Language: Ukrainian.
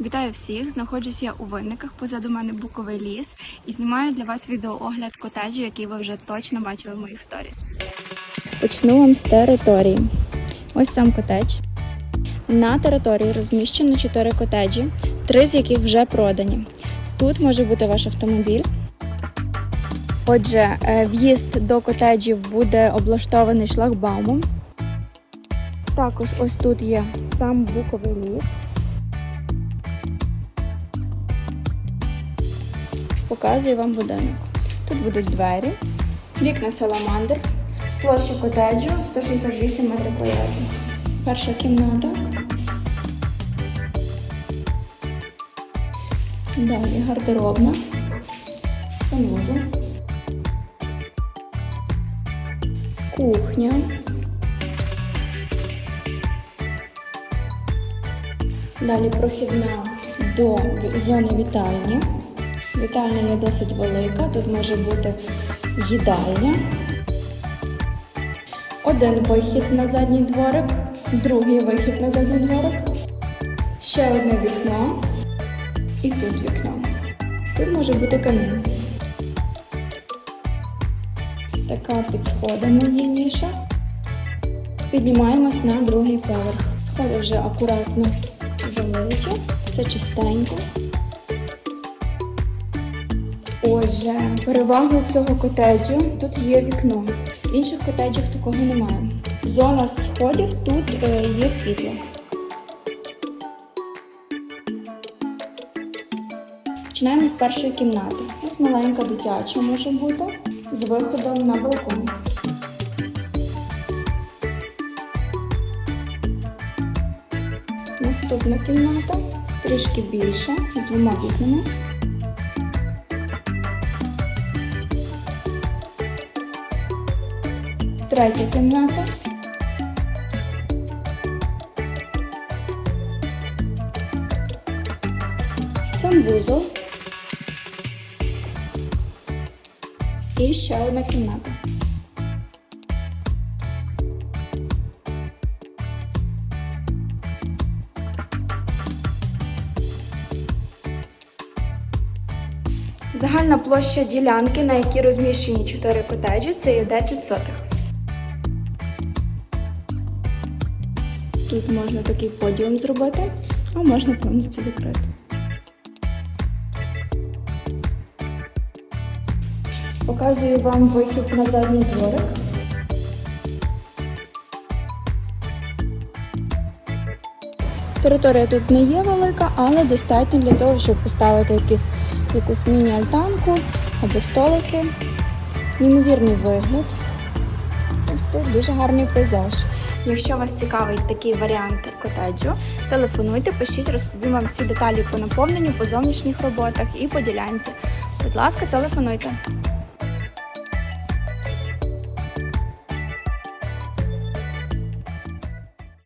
Вітаю всіх! Знаходжусь я у винниках. Позаду мене буковий ліс і знімаю для вас відеоогляд котеджу, який ви вже точно бачили в моїх сторіс. Почну вам з території. Ось сам котедж. На території розміщено 4 котеджі, три з яких вже продані. Тут може бути ваш автомобіль. Отже, е, в'їзд до котеджів буде облаштований шлагбаумом. Також ось тут є сам буковий ліс. Показую вам будинок. Тут будуть двері, вікна саламандр, площа котеджу 168 метрів квадратних. Перша кімната. Далі гардеробна, санвузол, кухня. Далі прохідна до зони вітальні. Вітальня є досить велика, тут може бути їдальня. Один вихід на задній дворик, другий вихід на задній дворик, ще одне вікно і тут вікно. Тут може бути камін. Така під сходами є ніша. Піднімаємось на другий поверх. Сходи вже акуратно залиті, все чистенько. Отже, перевагою цього котеджу тут є вікно. В інших котеджах такого немає. Зона сходів тут е, є світло. Починаємо з першої кімнати. Ось маленька дитяча може бути з виходом на балкон. Наступна кімната трішки більша, з двома вікнами. Третя кімната. Санвузол. І ще одна кімната. Загальна площа ділянки, на якій розміщені 4 котеджі, це є 10 сотих. Тут можна такий подіум зробити, а можна повністю закрити. Показую вам вихід на задній дворик. Територія тут не є велика, але достатньо для того, щоб поставити якісь, якусь міні-альтанку або столики. Неймовірний вигляд. Ось тут дуже гарний пейзаж. Якщо вас цікавить такий варіант котеджу, телефонуйте, пишіть, розповім вам всі деталі по наповненню, по зовнішніх роботах і по ділянці. Будь ласка, телефонуйте.